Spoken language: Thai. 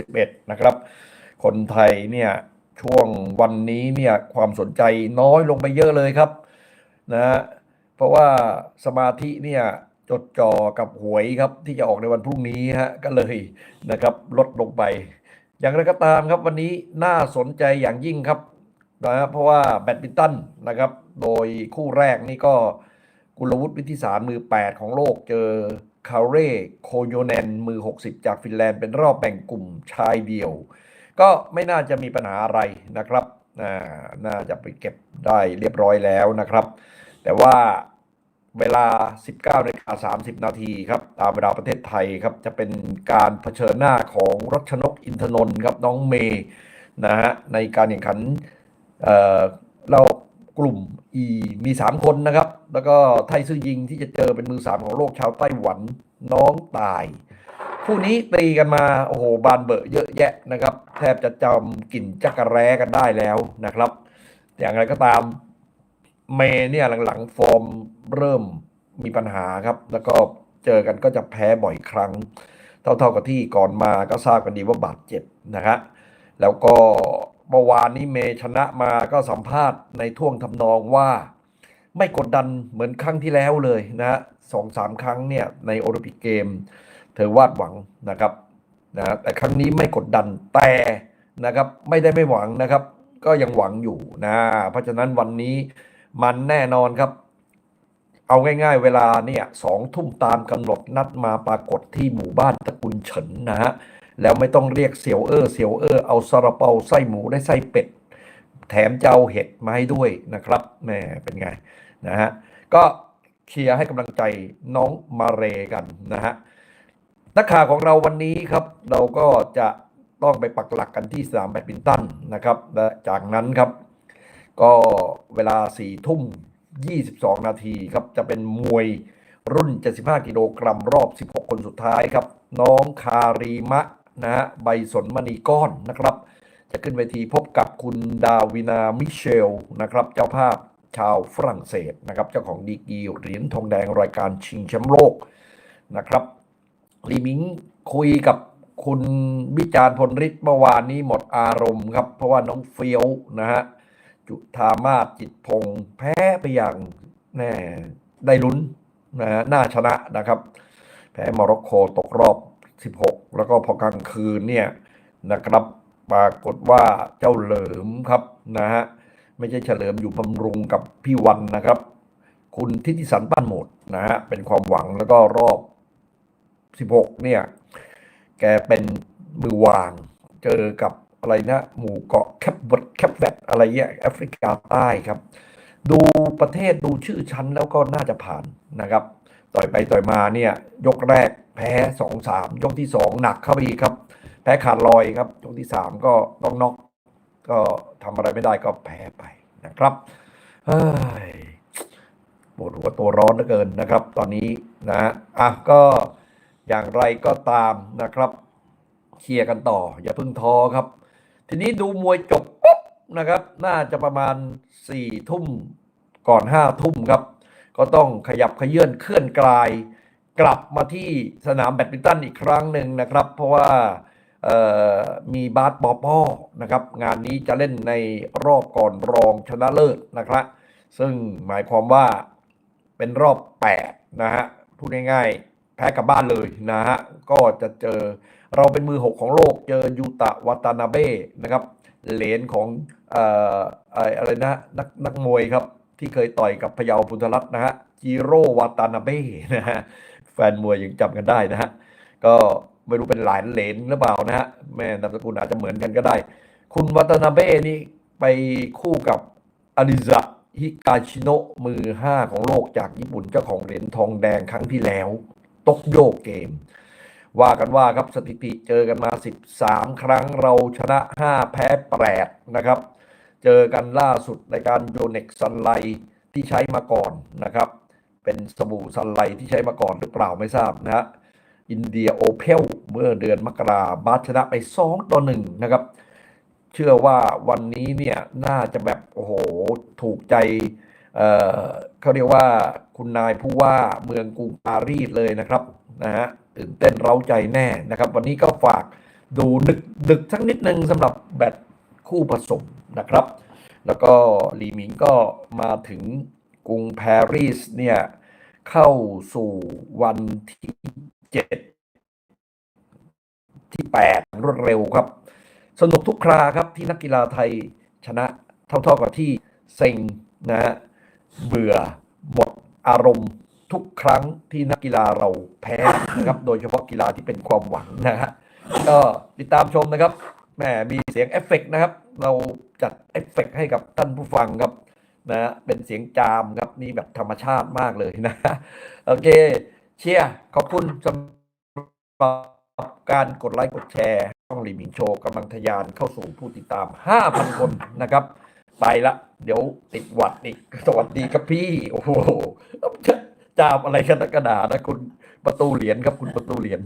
31 นะครับ คนไทยเนี่ยช่วงวันนี้เนี่ยความสนใจน้อยลงไปเยอะเลยครับนะเพราะว่าสมาธิเนี่ยจดจ่อกับหวยครับที่จะออกในวันพรุ่งนี้ฮะก็เลยนะครับลดลงไป อย่างไรก็ตามครับวันนี้น่าสนใจอย่างยิ่งครับนะเพราะว่าแบดมินตันนะครับ โดยคู่แรกนี่ก็กุลวุฒิวิทิสารมือ 8 ของโลกเจอ คาเร่โคโยแนนมือ 60 จากฟินแลนด์เป็นรอบแบ่งกลุ่มชายเดียว ก็ไม่น่าจะมีปัญหาอะไรนะครับน่าจะไปเก็บได้เรียบร้อยแล้วนะครับ แต่ว่าเวลา 19นาฬิกา30 นาทีครับ ตามเวลาประเทศไทยครับ จะเป็นการเผชิญหน้าของรัชนกอินทนนท์ครับน้องเมย์นะฮะในการแข่งขัน เอ่อเรา กลุ่ม E มี 3 คนนะครับ แล้วก็ไทซื่อยิงที่จะเจอเป็นมือ 3 ของโลกชาวไต้หวันน้องตายคู่นี้ตีกันมาโอ้โหบานเบอะเยอะแยะนะครับ แทบจะจำกลิ่นจักระแร้กันได้แล้วนะครับ อย่างไรก็ตามเมเนี่ยหลังๆ ฟอร์มเริ่มมีปัญหาครับ แล้วก็เจอกันก็จะแพ้บ่อยครั้ง เท่าๆกับที่ก่อนมาก็ทราบกันดีว่าบาดเจ็บนะฮะแล้วก็ เมื่อวานนี้เมชนะมาก็สัมภาษณ์ในท่วงทำนองว่า ไม่กดดันเหมือนครั้งที่แล้วเลยนะฮะสองสามครั้งเนี่ยในโอลิมปิกเกม เธอวาดหวังนะครับนะแต่ครั้งนี้ไม่กดดันแต่นะครับไม่ได้ไม่หวังนะครับ ก็ยังหวังอยู่นะเพราะฉะนั้นวันนี้มันแน่นอนครับ เอาง่ายๆเวลาเนี่ยสองทุ่มตามกำหนดนัดมาปรากฏที่หมู่บ้านตระกุลเฉินนะฮะ แล้วไม่ต้องเรียกเสียวเออเสียวเออเอาซาลาเปาไส้หมูได้ไส้เป็ด แถมเจะเอาเห็ดมาให้ด้วยนะครับแหม่เป็นไงนะฮะก็เชียร์ให้กำลังใจน้องมาเรกันนะฮะนักข่าวของเราวันนี้ครับเราก็จะต้องไปปักหลักกันที่สนามแบดมินตันนะครับและจากนั้นครับ ก็เวลา4ทุ่ม 22 นาทีครับจะเป็นมวยรุ่น 75 กิโลกรัมรอบ 16 คนสุดท้ายครับ น้องคารีมะ นะฮะใบสนมณีก้อนนะครับ จะขึ้นเวทีพบกับคุณดาวินามิเชลนะครับเจ้าภาพชาวฝรั่งเศสนะครับเจ้าของดีกีเหรียญทองแดงรายการชิงแชมป์โลกนะครับลีมิงคุยกับคุณวิจารณ์พลฤทธิ์เมื่อวานนี้หมดอารมณ์ครับ เพราะว่าน้องเฟียวนะฮะจุธามาศจิตพงษ์แพ้ไปอย่างแน่ได้ลุ้นนะฮะน่าชนะนะครับ แพ้โมร็อกโกตกรอบ 16 แล้วก็พอกลางคืนเนี่ยนะครับปรากฏว่าเจ้าเหลิมครับนะฮะไม่ใช่เฉลิมอยู่บำรุงกับพี่วันนะครับ คุณทิติสันป้านหมดนะฮะเป็นความหวังแล้วก็รอบ 16 เนี่ย แกเป็นมือวางเจอกับอะไรนะ หมู่เกาะแคปเวิร์ดแคปแวดอะไรเงี้ยแอฟริกาใต้ครับ ดูประเทศดูชื่อชั้นแล้วก็น่าจะผ่านนะครับ ต่อยไปต่อยมาเนี่ยยกแรกแพ้สองสามยกที่สองหนักเข้าไปอีกครับ แพ้ขาดลอยครับ ยกที่สามก็ต้องน็อกก็ทำอะไรไม่ได้ก็แพ้ไปนะครับปวดหัวตัวร้อนเหลือเกินนะครับ ตอนนี้นะอะก็อย่างไรก็ตามนะครับเคลียร์กันต่อ อย่าเพิ่งท้อครับ ทีนี้ดูมวยจบปุ๊บนะครับ น่าจะประมาณสี่ทุ่มก่อนห้าทุ่มครับ ก็ต้องขยับขยื่นเคลื่อนกลาย กลับมาที่สนามแบดมินตันอีกครั้งหนึ่งนะครับ เพราะว่ามีบาสปอปอนะครับ งานนี้จะเล่นในรอบก่อนรองชนะเลิศนะครับ ซึ่งหมายความว่าเป็นรอบ 8 นะฮะพูดง่ายๆ แพ้กลับบ้านเลยนะฮะ ก็จะเจอเราเป็นมือ 6 ของโลก เจอยูตะวาตานาเบ้นะครับ เหรียญของอออะไรนะนักนักมวยครับ ที่เคยต่อยกับพยาวพุทธรัตน์นะฮะจิโร่วาตานาเบ้นะฮะแฟนมวยยังจำกันได้นะฮะก็ไม่รู้เป็นหลานเหลนหรือเปล่านะฮะแม่นามสกุลอาจจะเหมือนกันก็ได้ คุณวัตนาเบ้นี่ไปคู่กับอาริซะฮิกาชิโนะมือ 5 ของโลกจากญี่ปุ่นเจ้าของเหรียญทองแดงครั้งที่แล้วตกโยกเกม ว่ากันว่าครับสถิติเจอกันมา 13 ครั้งเราชนะ 5 แพ้ 8 นะครับ เจอกันล่าสุดในการโยเน็กซันไลที่ใช้มาก่อนนะครับ เป็นสบู่ซันไลที่ใช้มาก่อนหรือเปล่าไม่ทราบนะฮะอินเดียโอเพลเมื่อเดือนมกราบาสชนะไป 2 ต่อ 1 นะครับ เชื่อว่าวันนี้เนี่ยน่าจะแบบ โอ้โห ถูกใจเเขาเรียกว่าคุณนายผู้ว่าเมืองกรุงปารีสเลยนะครับนะฮะตื่นเต้นเร้าใจแน่นะครับ วันนี้ก็ฝากดูดึกดึกสักนิดนึงสำหรับแบตคู่ผสม นะครับ แล้วก็หลีหมิงก็มาถึงกรุงปารีสเนี่ยเข้าสู่วันที่เจ็ดที่แปดรวดเร็วครับ สนุกทุกคราครับที่นักกีฬาไทยชนะเท่าๆกับที่เซ็งนะฮะเบื่อหมดอารมณ์ทุกครั้งที่นักกีฬาเราแพ้นะครับ โดยเฉพาะกีฬาที่เป็นความหวังนะฮะก็ติดตามชมนะครับ แหมมีเสียงเอฟเฟกต์นะครับ เราจัดเอฟเฟกต์ให้กับท่านผู้ฟังครับนะฮะเป็นเสียงจามครับนี่แบบธรรมชาติมากเลยนะโอเค เชียร์ขอบคุณสำหรับการกดไลค์กดแชร์ช่องลีมิงโชว์กำลังทะยานเข้าสู่ผู้ติดตาม 5,000 คนนะครับ ไปละ เดี๋ยวติดหวัดอีก สวัสดีครับพี่ โอ้โหจามอะไรกันกระดาษนะคุณประตูเหรียญครับคุณประตูเหรียญ